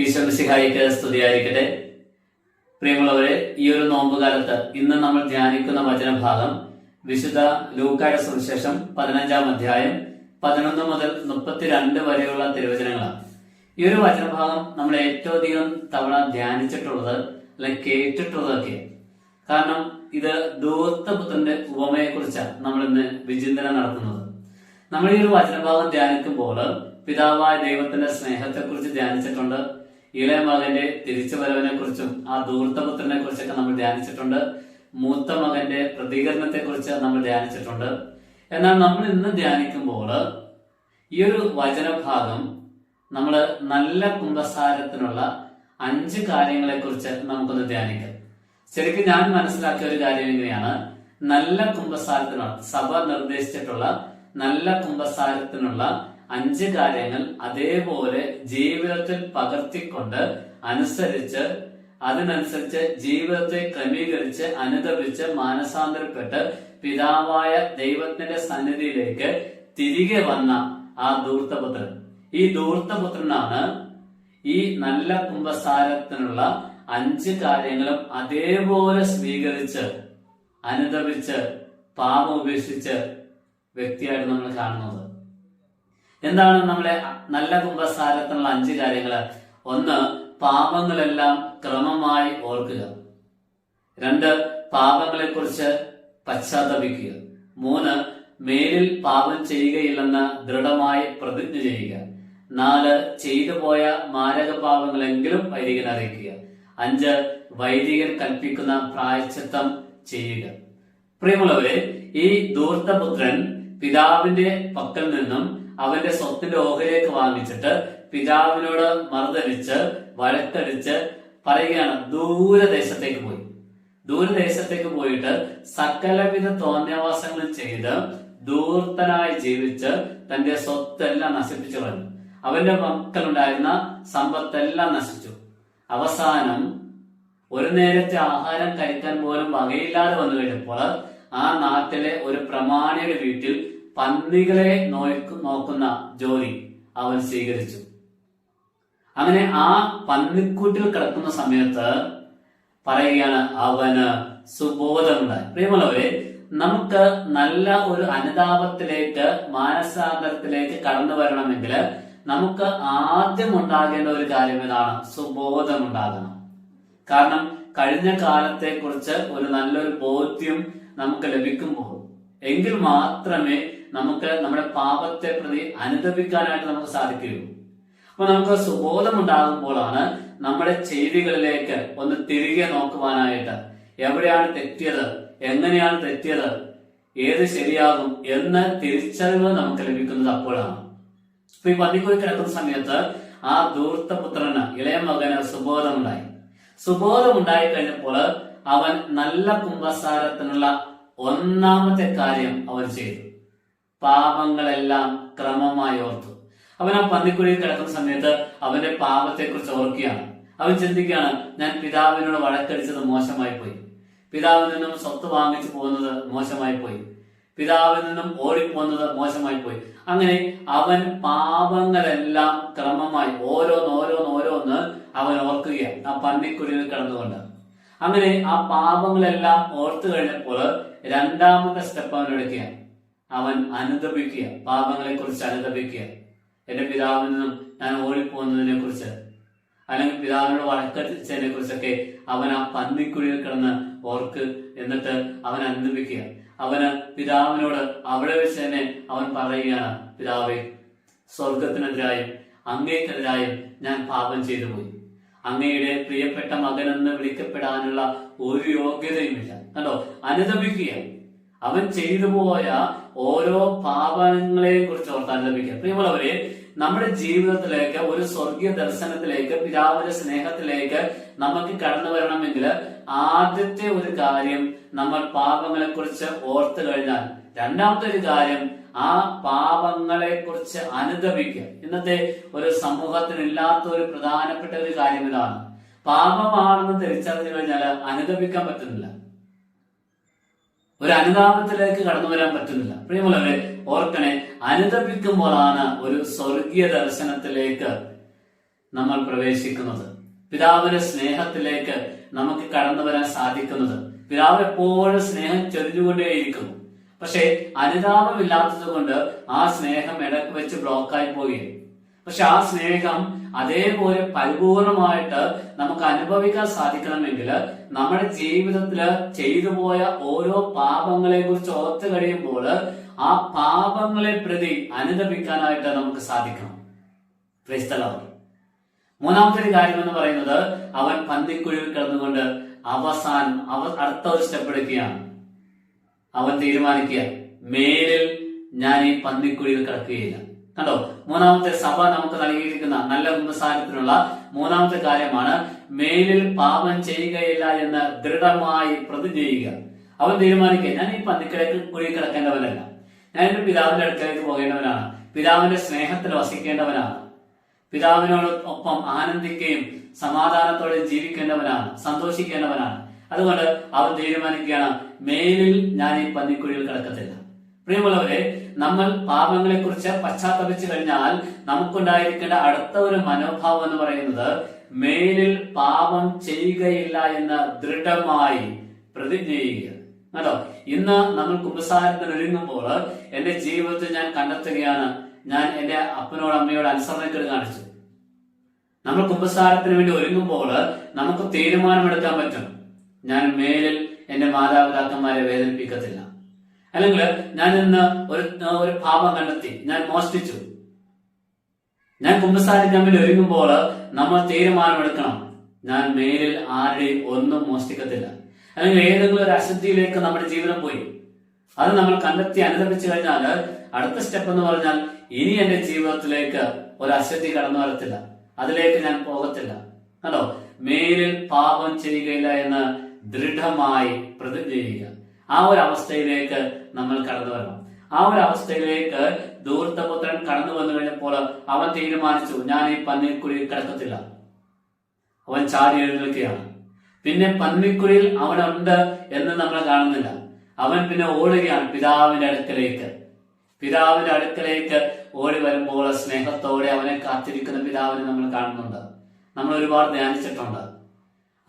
ഈശ്വരസിഹായിക്ക് സ്തുതിയായിരിക്കട്ടെ. പ്രിയമുള്ളവരെ ഈ ഒരു നോമ്പുകാലത്ത് ഇന്ന് നമ്മൾ ധ്യാനിക്കുന്ന വചനഭാഗം വിശുദ്ധ ലൂക്കായ സുവിശേഷം പതിനഞ്ചാം അധ്യായം പതിനൊന്ന് മുതൽ മുപ്പത്തിരണ്ട് വരെയുള്ള തിരുവചനങ്ങളാണ്. ഈ ഒരു വചനഭാഗം നമ്മൾ ഏറ്റവും അധികം തവണ ധ്യാനിച്ചിട്ടുള്ളത് അല്ലെങ്കിൽ കേട്ടിട്ടുള്ളതൊക്കെ. കാരണം ഇത് ദൂർത്തപുത്രന്റെ ഉപമയെ കുറിച്ചാണ് നമ്മൾ ഇന്ന് വിചിന്തനം നടത്തുന്നത്. നമ്മൾ ഈ ഒരു വചനഭാഗം ധ്യാനിക്കുമ്പോൾ പിതാവായ ദൈവത്തിന്റെ സ്നേഹത്തെക്കുറിച്ച് ധ്യാനിച്ചിട്ടുണ്ട്. ഇളയ മകന്റെ തിരിച്ചു വരവിനെ കുറിച്ചും ആ ദൂർത്തപുത്രനെ കുറിച്ചൊക്കെ നമ്മൾ ധ്യാനിച്ചിട്ടുണ്ട്. മൂത്ത മകന്റെ പ്രതികരണത്തെ കുറിച്ച് നമ്മൾ ധ്യാനിച്ചിട്ടുണ്ട്. എന്നാൽ നമ്മൾ ഇന്ന് ധ്യാനിക്കുമ്പോൾ ഈ ഒരു വചനഭാഗം നമ്മൾ നല്ല കുംഭസാരത്തിനുള്ള അഞ്ച് കാര്യങ്ങളെ കുറിച്ച് നമുക്കൊന്ന് ധ്യാനിക്കാം. ശരിക്കും ഞാൻ മനസ്സിലാക്കിയ ഒരു കാര്യം എങ്ങനെയാണ് നല്ല കുംഭസാരത്തിനുള്ള സഭ നിർദ്ദേശിച്ചിട്ടുള്ള നല്ല കുംഭസാരത്തിനുള്ള അഞ്ച് കാര്യങ്ങൾ അതേപോലെ ജീവിതത്തിൽ പകർത്തിക്കൊണ്ട് അനുസരിച്ച് അതിനനുസരിച്ച് ജീവിതത്തെ ക്രമീകരിച്ച് അനുദപിച്ച് മാനസാന്തരപ്പെട്ട് പിതാവായ ദൈവത്തിന്റെ സന്നിധിയിലേക്ക് തിരികെ വന്ന ആ ദൂർത്തപുത്രൻ ഈ ദൂർത്തപുത്രനാണ് ഈ നല്ല കുംഭസാരത്തിനുള്ള അഞ്ച് കാര്യങ്ങളും അതേപോലെ സ്വീകരിച്ച് അനുദപിച്ച് പാപം ഉപേക്ഷിച്ച് വ്യക്തിയായിട്ട് നമ്മൾ കാണുന്നത്. എന്താണ് നമ്മളെ നല്ല കുംഭസാരത്തിനുള്ള അഞ്ച് കാര്യങ്ങൾ ഒന്ന് പാപങ്ങളെല്ലാം ക്രമമായി ഓർക്കുക. രണ്ട് പാപങ്ങളെക്കുറിച്ച് പശ്ചാത്തപിക്കുക. മൂന്ന് മേലിൽ പാപം ചെയ്യുകയില്ലെന്ന് ദൃഢമായി പ്രതിജ്ഞ ചെയ്യുക. നാല് ചെയ്തു പോയ മാരക പാപങ്ങളെങ്കിലും വൈദികൻ അറിയിക്കുക. അഞ്ച് വൈദികൻ കൽപ്പിക്കുന്ന പ്രായച്ചിത്തം ചെയ്യുക. പ്രിയമുള്ളവരെ ഈ ദൂർത്തപുത്രൻ പിതാവിന്റെ പക്കൽ നിന്നും അവന്റെ സ്വത്തിന്റെ ഓഹരിയൊക്കെ വാങ്ങിച്ചിട്ട് പിതാവിനോട് മറുതടിച്ച് വഴക്കടിച്ച് പറയുകയാണ് ദൂരദേശത്തേക്ക് പോയി. ദൂരദേശത്തേക്ക് പോയിട്ട് സകലവിധ തോന്നിയവാസങ്ങളും ചെയ്ത് ദൂർത്തനായി ജീവിച്ച് തന്റെ സ്വത്തെല്ലാം നശിപ്പിച്ചു കളഞ്ഞു. അവന്റെ മക്കളുണ്ടായിരുന്ന സമ്പത്തെല്ലാം നശിച്ചു. അവസാനം ഒരു നേരത്തെ ആഹാരം കഴിക്കാൻ പോലും വകയില്ലാതെ വന്നു കഴിഞ്ഞപ്പോൾ ആ നാട്ടിലെ ഒരു പ്രമാണിയുടെ വീട്ടിൽ പന്നികളെ നോക്കു നോക്കുന്ന ജോലി അവൻ സ്വീകരിച്ചു. അങ്ങനെ ആ പന്നിക്കൂട്ടിൽ കിടക്കുന്ന സമയത്ത് പറയുകയാണ് അവന് സുബോധമുണ്ടായി. പ്രിയമുള്ളവരെ നമുക്ക് നല്ല ഒരു അനുതാപത്തിലേക്ക് മാനസാന്തരത്തിലേക്ക് കടന്നു വരണമെങ്കിൽ നമുക്ക് ആദ്യം ഉണ്ടാകേണ്ട ഒരു കാര്യം ഇതാണ് സുബോധം ഉണ്ടാകണം കാരണം കഴിഞ്ഞ കാലത്തെ കുറിച്ച് ഒരു നല്ലൊരു ബോധ്യം നമുക്ക് ലഭിക്കുമ്പോൾ എങ്കിൽ മാത്രമേ നമുക്ക് നമ്മുടെ പാപത്തെ പ്രതി അനുദപിക്കാനായിട്ട് നമുക്ക് സാധിക്കുകയുള്ളൂ. അപ്പൊ നമുക്ക് സുബോധം ഉണ്ടാകുമ്പോഴാണ് നമ്മുടെ ചെയ്തികളിലേക്ക് ഒന്ന് തിരികെ നോക്കുവാനായിട്ട് എവിടെയാണ് തെറ്റിയത് എങ്ങനെയാണ് തെറ്റിയത് ഏത് ശരിയാകും എന്ന് തിരിച്ചറിവ് നമുക്ക് ലഭിക്കുന്നത് അപ്പോഴാണ്. അപ്പൊ ഈ പന്നിക്കുഴി കിടക്കുന്ന സമയത്ത് ആ ദൂർത്തപുത്രന് ഇളയ മകന് സുബോധമുണ്ടായി. സുബോധമുണ്ടായി കഴിഞ്ഞപ്പോൾ അവൻ നല്ല കുംഭസാരത്തിനുള്ള ഒന്നാമത്തെ കാര്യം അവൻ ചെയ്തു. പാപങ്ങളെല്ലാം ക്രമമായി ഓർത്തു. അവൻ ആ പന്നിക്കുഴിയിൽ കിടക്കുന്ന സമയത്ത് അവന്റെ പാപത്തെക്കുറിച്ച് ഓർക്കുകയാണ്. അവൻ ചിന്തിക്കുകയാണ് ഞാൻ പിതാവിനോട് വഴക്കടിച്ചത് മോശമായി പോയി. പിതാവിൽ നിന്നും സ്വത്ത് വാങ്ങിച്ചു പോകുന്നത് മോശമായി പോയി. പിതാവിൽ നിന്നും ഓടിപ്പോകുന്നത് മോശമായി പോയി. അങ്ങനെ അവൻ പാപങ്ങളെല്ലാം ക്രമമായി ഓരോന്ന് ഓരോന്ന് ഓരോന്ന് അവൻ ഓർക്കുകയാണ് ആ പന്നിക്കുഴിയിൽ കിടന്നുകൊണ്ട്. അങ്ങനെ ആ പാപങ്ങളെല്ലാം ഓർത്തു കഴിഞ്ഞപ്പോൾ രണ്ടാമത്തെ സ്റ്റെപ്പ് അവൻ എടുക്കുകയാണ്. അവൻ അനുദപിക്കുക പാപങ്ങളെ കുറിച്ച് അനുദപിക്കുക. എന്റെ പിതാവിൽ നിന്നും ഞാൻ ഓടിപ്പോകുന്നതിനെ കുറിച്ച് അല്ലെങ്കിൽ പിതാവിനോട് വഴക്കത്തിച്ചതിനെ കുറിച്ചൊക്കെ അവൻ ആ പന്നിക്കുഴിയിൽ കിടന്ന് ഓർക്ക് എന്നിട്ട് അവൻ അനുദപിക്കുക. അവന് പിതാവിനോട് അവിടെ വെച്ച് തന്നെ അവൻ പറയുകയാണ് പിതാവെ സ്വർഗത്തിനെതിരായും അങ്ങേക്കെതിരായും ഞാൻ പാപം ചെയ്തു പോയി അങ്ങയുടെ പ്രിയപ്പെട്ട മകനെന്ന് വിളിക്കപ്പെടാനുള്ള ഒരു യോഗ്യതയുമില്ല. കണ്ടോ? അനുദപിക്കുക. അവൻ ചെയ്തു പോയ ഓരോ പാപങ്ങളെ കുറിച്ച് ഓർത്താൻ ലഭിക്കുക പ്രിയമുള്ളവരെ നമ്മുടെ ജീവിതത്തിലേക്ക് ഒരു സ്വർഗീയ ദർശനത്തിലേക്ക് പിതാവിന്റെ സ്നേഹത്തിലേക്ക് നമുക്ക് കടന്നു വരണമെങ്കിൽ ആദ്യത്തെ ഒരു കാര്യം നമ്മൾ പാപങ്ങളെ കുറിച്ച് ഓർത്തു കഴിഞ്ഞാൽ രണ്ടാമത്തെ ഒരു കാര്യം ആ പാപങ്ങളെ കുറിച്ച് അനുദപിക്കുക. ഇന്നത്തെ ഒരു സമൂഹത്തിനില്ലാത്ത ഒരു പ്രധാനപ്പെട്ട ഒരു കാര്യം ഇതാണ്. പാപമാണെന്ന് തിരിച്ചറിഞ്ഞു കഴിഞ്ഞാൽ അനുദപിക്കാൻ പറ്റുന്നില്ല. ഒരു അനുതാപത്തിലേക്ക് കടന്നു വരാൻ പറ്റുന്നില്ല. പ്രിയമുള്ളവരെ ഓർക്കണേ അനുതപിക്കുമ്പോഴാണ് ഒരു സ്വർഗീയ ദർശനത്തിലേക്ക് നമ്മൾ പ്രവേശിക്കുന്നത്. പിതാവിന്റെ സ്നേഹത്തിലേക്ക് നമുക്ക് കടന്നു വരാൻ സാധിക്കുന്നത്. പിതാവ് എപ്പോഴും സ്നേഹം ചൊരിഞ്ഞുകൊണ്ടേയിരിക്കും. പക്ഷെ അനുതാപമില്ലാത്തത് കൊണ്ട് ആ സ്നേഹം ഇടയ്ക്ക് വെച്ച് ബ്ലോക്കായി പോവുകയും പക്ഷെ ആ സ്നേഹം അതേപോലെ പരിപൂർണമായിട്ട് നമുക്ക് അനുഭവിക്കാൻ സാധിക്കണമെങ്കിൽ നമ്മുടെ ജീവിതത്തിൽ ചെയ്തു പോയ ഓരോ പാപങ്ങളെ കുറിച്ച് ഓർത്ത് കഴിയുമ്പോൾ ആ പാപങ്ങളെ പ്രതി അനുദപിക്കാനായിട്ട് നമുക്ക് സാധിക്കണം. ക്രൈസ്തലവർ മൂന്നാമത്തെ ഒരു കാര്യം എന്ന് പറയുന്നത് അവൻ പന്തിക്കുഴിയിൽ കിടന്നുകൊണ്ട് അവസാനം അവ അടുത്ത ഒരു സ്റ്റെപ്പ് എടുക്കുകയാണ് അവൻ തീരുമാനിക്കുക മേലിൽ ഞാൻ ഈ പന്നിക്കുഴിയിൽ കിടക്കുകയില്ല. കണ്ടോ? മൂന്നാമത്തെ സഭ നമുക്ക് നൽകിയിരിക്കുന്ന നല്ല കുമ്പസാരത്തിനുള്ള മൂന്നാമത്തെ കാര്യമാണ് മേലിൽ പാപം ചെയ്യുകയില്ല എന്ന് ദൃഢമായി പ്രതിജ്ഞ ചെയ്യുക അവൻ തീരുമാനിക്കുക ഞാൻ ഈ പന്നിക്കിടക്ക് കുഴി കിടക്കേണ്ടവനല്ല. ഞാൻ എന്റെ പിതാവിന്റെ അടുക്കലേക്ക് പോകേണ്ടവനാണ്. പിതാവിന്റെ സ്നേഹത്തിൽ വസിക്കേണ്ടവനാണ്. പിതാവിനോട് ഒപ്പം ആനന്ദിക്കുകയും സമാധാനത്തോടെ ജീവിക്കേണ്ടവനാണ് സന്തോഷിക്കേണ്ടവനാണ്. അതുകൊണ്ട് അവൻ തീരുമാനിക്കുകയാണ് മേലിൽ ഞാൻ ഈ പന്നിക്കുഴിയിൽ കിടക്കത്തില്ല. പ്രിയമുള്ളവരെ നമ്മൾ പാപങ്ങളെ കുറിച്ച് പശ്ചാത്തപിച്ചു കഴിഞ്ഞാൽ നമുക്കുണ്ടായിരിക്കേണ്ട അടുത്ത ഒരു മനോഭാവം എന്ന് പറയുന്നത് മേലിൽ പാപം ചെയ്യുകയില്ല എന്ന് ദൃഢമായി പ്രതിജ്ഞ ചെയ്യുക കേട്ടോ ഇന്ന് നമ്മൾ കുമ്പസാരത്തിന് ഒരുങ്ങുമ്പോൾ എന്റെ ജീവിതത്തിൽ ഞാൻ കണ്ടെത്തുകയാണ്. ഞാൻ എന്റെ അപ്പനോട് അമ്മയോട് അനുസരണക്കേട് കാണിച്ചു. നമ്മൾ കുമ്പസാരത്തിന് വേണ്ടി ഒരുങ്ങുമ്പോൾ നമുക്ക് തീരുമാനമെടുക്കാൻ പറ്റും. ഞാൻ മേലിൽ എന്റെ മാതാപിതാക്കന്മാരെ വേദനിപ്പിക്കത്തില്ല. അല്ലെങ്കിൽ ഞാൻ ഇന്ന് ഒരു ഒരു ഭാവം കണ്ടെത്തി. ഞാൻ മോഷ്ടിച്ചു. ഞാൻ കുമ്പസാരിക്കാൻ വേണ്ടി ഒരുങ്ങുമ്പോൾ നമ്മൾ തീരുമാനമെടുക്കണം. ഞാൻ മേലിൽ ആരുടെയും ഒന്നും മോഷ്ടിക്കത്തില്ല. അല്ലെങ്കിൽ ഏതെങ്കിലും ഒരു അശുദ്ധിയിലേക്ക് നമ്മുടെ ജീവിതം പോയി. അത് നമ്മൾ കണ്ടെത്തി അനുദപിച്ചു കഴിഞ്ഞാൽ അടുത്ത സ്റ്റെപ്പ് എന്ന് പറഞ്ഞാൽ ഇനി എന്റെ ജീവിതത്തിലേക്ക് ഒരു അശുദ്ധി കടന്നു വരത്തില്ല. അതിലേക്ക് ഞാൻ പോകത്തില്ല. കണ്ടോ? മേലിൽ പാപം ചെയ്യുകയില്ല എന്ന് ദൃഢമായി പ്രതിജ്ഞ ചെയ്യുക. ആ ഒരു അവസ്ഥയിലേക്ക് നമ്മൾ കടന്നു വരണം. ആ ഒരു അവസ്ഥയിലേക്ക് ദൂർത്തപുത്രൻ കടന്നു വന്നു കഴിഞ്ഞപ്പോൾ അവൻ തീരുമാനിച്ചു ഞാൻ ഈ പന്നിക്കുഴിയിൽ കിടക്കത്തില്ല. അവൻ ചാടി എഴുന്നേൽക്കുകയാണ്. പിന്നെ പന്നിക്കുഴിയിൽ അവനുണ്ട് എന്ന് നമ്മൾ കാണുന്നില്ല. അവൻ പിന്നെ ഓടുകയാണ് പിതാവിന്റെ അടുക്കലേക്ക്. പിതാവിന്റെ അടുക്കലേക്ക് ഓടി വരുമ്പോൾ സ്നേഹത്തോടെ അവനെ കാത്തിരിക്കുന്ന പിതാവിനെ നമ്മൾ കാണുന്നുണ്ട്. നമ്മൾ ഒരുപാട് ധ്യാനിച്ചിട്ടുണ്ട്.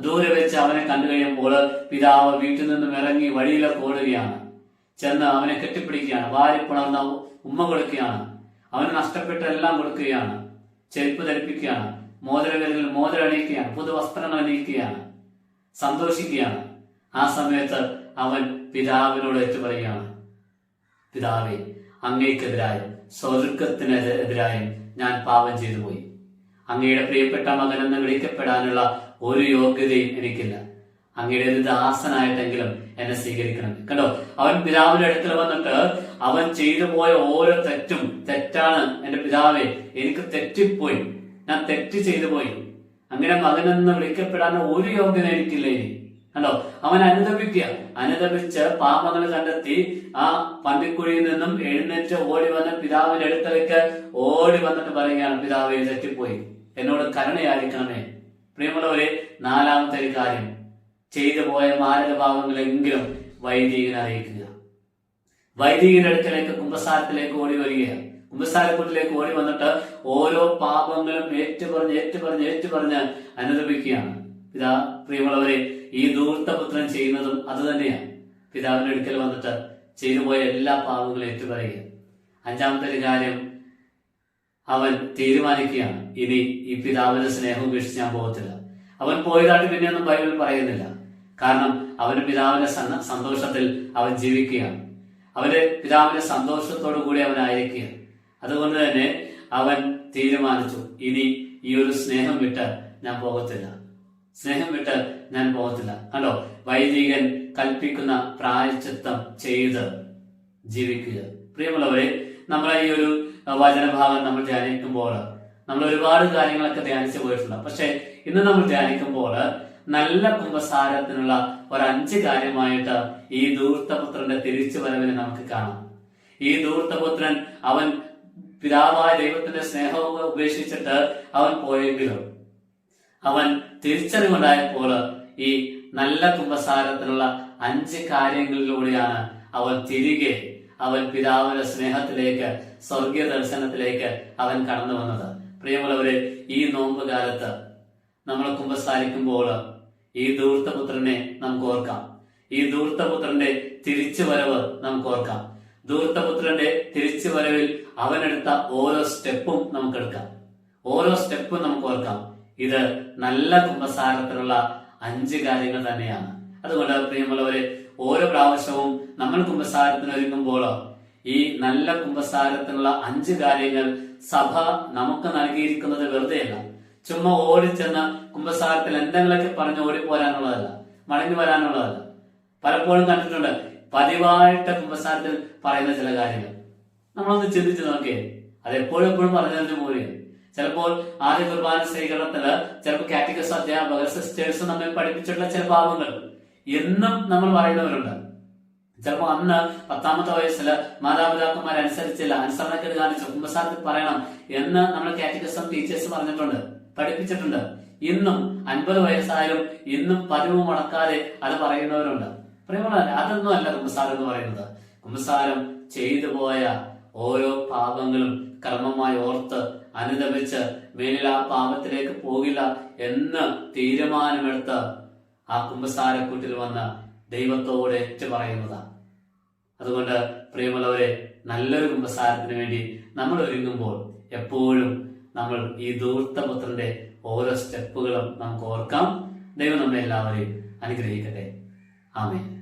ദൂരെ വെച്ച് അവനെ കണ്ടു കഴിയുമ്പോൾ പിതാവ് വീട്ടിൽ നിന്നും ഇറങ്ങി വഴിയിലൊക്കെ ഓടുകയാണ്. ചെന്ന് അവനെ കെട്ടിപ്പിടിക്കുകയാണ്. വാരിപ്പുണർന്ന ഉമ്മ കൊടുക്കുകയാണ്. അവന് നഷ്ടപ്പെട്ട എല്ലാം കൊടുക്കുകയാണ്. ചെരുപ്പ് ധരിപ്പിക്കുകയാണ്. മോതിരവിരലിൽ മോതിരം അണിയിക്കുകയാണ്. പുതുവസ്ത്രങ്ങൾ അണിയിക്കുകയാണ്. സന്തോഷിക്കുകയാണ്. ആ സമയത്ത് അവൻ പിതാവിനോട് ഏറ്റുപറയുകയാണ് പിതാവെ അങ്ങേക്കെതിരായും സ്വർഗത്തിനെതിരായും ഞാൻ പാപം ചെയ്തു പോയി അങ്ങയുടെ പ്രിയപ്പെട്ട മകൻ എന്ന് വിളിക്കപ്പെടാനുള്ള ഒരു യോഗ്യതയും എനിക്കില്ല. അങ്ങയുടെ ഒരു ദാസനായിട്ടെങ്കിലും എന്നെ സ്വീകരിക്കണം. കണ്ടോ? അവൻ പിതാവിന്റെ അടുക്കൽ വന്നിട്ട് അവൻ ചെയ്തു പോയ ഓരോ തെറ്റും തെറ്റാണ് എന്റെ പിതാവെ എനിക്ക് തെറ്റിപ്പോയി. ഞാൻ തെറ്റ് ചെയ്തു പോയി. അങ്ങനെ മകനെന്ന് വിളിക്കപ്പെടാൻ ഒരു യോഗ്യത എനിക്കില്ല? കണ്ടോ? അവൻ അനുദപിക്കുക. അനുദപിച്ച് പാപങ്ങൾ കണ്ടെത്തി ആ പന്നിക്കുഴിയിൽ നിന്നും എഴുന്നേറ്റ് ഓടി വന്ന പിതാവിന്റെ അടുക്കലേക്ക് ഓടി വന്നിട്ട് പറയുകയാണ് പിതാവെ തെറ്റിപ്പോയി. എന്നോട് കരുണയായിരിക്കണമേ. പ്രിയമുള്ളവരെ നാലാമത്തെ ഒരു കാര്യം. ചെയ്തു പോയ മാരകഭാവങ്ങളെങ്കിലും വൈദികനെ അറിയിക്കുക. വൈദികന്റെ അടുക്കലേക്ക് കുംഭസാരത്തിലേക്ക് ഓടി വരിക. കുംഭസാരക്കൂട്ടിലേക്ക് ഓടി വന്നിട്ട് ഓരോ പാപങ്ങളും ഏറ്റുപറഞ്ഞ് ഏറ്റുപറഞ്ഞ് ഏറ്റുപറഞ്ഞ് അനുദപിക്കുകയാണ്. പിതാ പ്രിയമുള്ളവരെ ഈ ദൂർത്തപുത്രൻ ചെയ്യുന്നതും അത് തന്നെയാണ്. പിതാവിന്റെ അടുക്കൽ വന്നിട്ട് ചെയ്തു പോയ എല്ലാ പാപങ്ങളും ഏറ്റുപറയുക. അഞ്ചാമത്തെ ഒരു കാര്യം അവൻ തീരുമാനിക്കുകയാണ്. ഇനി ഈ പിതാവിന്റെ സ്നേഹം ഉപേക്ഷിച്ച് ഞാൻ പോകത്തില്ല. അവൻ പോയതായിട്ട് പിന്നെയൊന്നും ബൈബിൾ പറയുന്നില്ല. കാരണം അവന് പിതാവിന്റെ സന്തോഷത്തിൽ അവൻ ജീവിക്കുകയാണ്. അവന് പിതാവിന്റെ സന്തോഷത്തോടു കൂടി അവനായിരിക്കുകയാണ് അതുകൊണ്ട് തന്നെ അവൻ തീരുമാനിച്ചു ഇനി ഈ ഒരു സ്നേഹം വിട്ട് ഞാൻ പോകത്തില്ല. സ്നേഹം വിട്ട് ഞാൻ പോകത്തില്ല. കണ്ടോ? വൈദികൻ കൽപ്പിക്കുന്ന പ്രായച്ചിത്തം ചെയ്ത് ജീവിക്കുക. പ്രിയമുള്ളവരെ നമ്മളെ ഈ ഒരു വചനഭാഗം നമ്മൾ ധ്യാനിക്കുമ്പോൾ നമ്മൾ ഒരുപാട് കാര്യങ്ങളൊക്കെ ധ്യാനിച്ചു പോയിട്ടുണ്ട്. പക്ഷെ ഇന്ന് നമ്മൾ ധ്യാനിക്കുമ്പോൾ നല്ല കുംഭസാരത്തിനുള്ള ഒരു അഞ്ച് കാര്യമായിട്ട് ഈ ദൂർത്തപുത്രന്റെ തിരിച്ചു വരവിനെ നമുക്ക് കാണാം. ഈ ദൂർത്തപുത്രൻ അവൻ പിതാവായ ദൈവത്തിന്റെ സ്നേഹവും ഉപേക്ഷിച്ചിട്ട് അവൻ പോയെങ്കിലും അവൻ തിരിച്ചറിവുണ്ടായപ്പോൾ ഈ നല്ല കുംഭസാരത്തിനുള്ള അഞ്ച് കാര്യങ്ങളിലൂടെയാണ് അവൻ തിരികെ അവൻ പിതാവിന്റെ സ്നേഹത്തിലേക്ക് സ്വർഗീയ ദർശനത്തിലേക്ക് അവൻ കടന്നു വന്നത്. പ്രിയമുള്ളവരെ ഈ നോമ്പ് കാലത്ത് നമ്മൾ കുമ്പസാരിക്കുമ്പോൾ ഈ ദൂർത്തപുത്രനെ നമുക്ക് ഓർക്കാം. ഈ ദൂർത്തപുത്രന്റെ തിരിച്ചു വരവ് നമുക്ക് ഓർക്കാം. ദൂർത്തപുത്രന്റെ തിരിച്ചു വരവിൽ അവനെടുത്ത ഓരോ സ്റ്റെപ്പും നമുക്ക് എടുക്കാം. ഓരോ സ്റ്റെപ്പും നമുക്ക് ഓർക്കാം. ഇത് നല്ല കുംഭസാരത്തിലുള്ള അഞ്ച് കാര്യങ്ങൾ തന്നെയാണ്. അതുകൊണ്ട് പ്രിയമുള്ളവരെ ഓരോ പ്രാവശ്യവും നമ്മൾ കുംഭസാരത്തിന് ഒരുങ്ങുമ്പോഴോ ഈ നല്ല കുംഭസാരത്തിനുള്ള അഞ്ച് കാര്യങ്ങൾ സഭ നമുക്ക് നൽകിയിരിക്കുന്നത് വെറുതെയല്ല. ചുമ്മാ ഓടിച്ചെന്ന് കുംഭസാരത്തിൽ എന്തെങ്കിലുമൊക്കെ പറഞ്ഞ് ഓടി പോരാനുള്ളതല്ല. മടങ്ങി വരാനുള്ളതല്ല. പലപ്പോഴും കണ്ടിട്ടുണ്ട് പതിവായിട്ട് കുംഭസാരത്തിൽ പറയുന്ന ചില കാര്യങ്ങൾ. നമ്മളൊന്ന് ചിന്തിച്ചു നോക്കിയേ. അത് എപ്പോഴും എപ്പോഴും പറഞ്ഞതിന്റെ മൂല്യം. ചിലപ്പോൾ ആദ്യ കുർബാന സ്വീകരണത്തിൽ ചിലപ്പോൾ കാറ്റഗസ് അധ്യാപകർ സിസ്റ്റേഴ്സ് നമ്മെ പഠിപ്പിച്ചിട്ടുള്ള ചില ഭാഗങ്ങൾ എന്നും നമ്മൾ പറയുന്നവരുണ്ട്. ചിലപ്പോൾ അന്ന് പത്താമത്തെ വയസ്സിൽ മാതാപിതാക്കന്മാരനുസരിച്ചില്ല അനുസരിച്ചില്ല അനുസരണക്കേട് കാണിച്ചു കുംഭസാരത്തിൽ പറയണം എന്ന് നമ്മൾ കാറ്റഗസം ടീച്ചേഴ്സ് പറഞ്ഞിട്ടുണ്ട്. പഠിപ്പിച്ചിട്ടുണ്ട്. ഇന്നും അൻപത് വയസ്സായാലും ഇന്നും പതിവ് മുടക്കാതെ അത് പറയുന്നവരുണ്ട്. പ്രിയമുള്ളവരെ അതൊന്നും അല്ല കുമ്പസാരം എന്ന് പറയുന്നത്. കുമ്പസാരം ചെയ്തു പോയ ഓരോ പാപങ്ങളും കർമ്മമായി ഓർത്ത് അനുദമിച്ച് മേലിൽ ആ പാപത്തിലേക്ക് പോകില്ല എന്ന് തീരുമാനമെടുത്ത് ആ കുമ്പസാരക്കൂട്ടിൽ വന്ന് ദൈവത്തോട് ഏറ്റു പറയുന്നതാണ് അതുകൊണ്ട് പ്രിയമുള്ളവരെ നല്ലൊരു കുമ്പസാരത്തിന് വേണ്ടി നമ്മൾ ഒരുങ്ങുമ്പോൾ എപ്പോഴും നമ്മൾ ഈ ദൂർത്തപുത്രന്റെ ഓരോ സ്റ്റെപ്പുകളും നമുക്ക് ഓർക്കാം. ദൈവം നമ്മെ എല്ലാവരെയും അനുഗ്രഹിക്കട്ടെ. ആമേ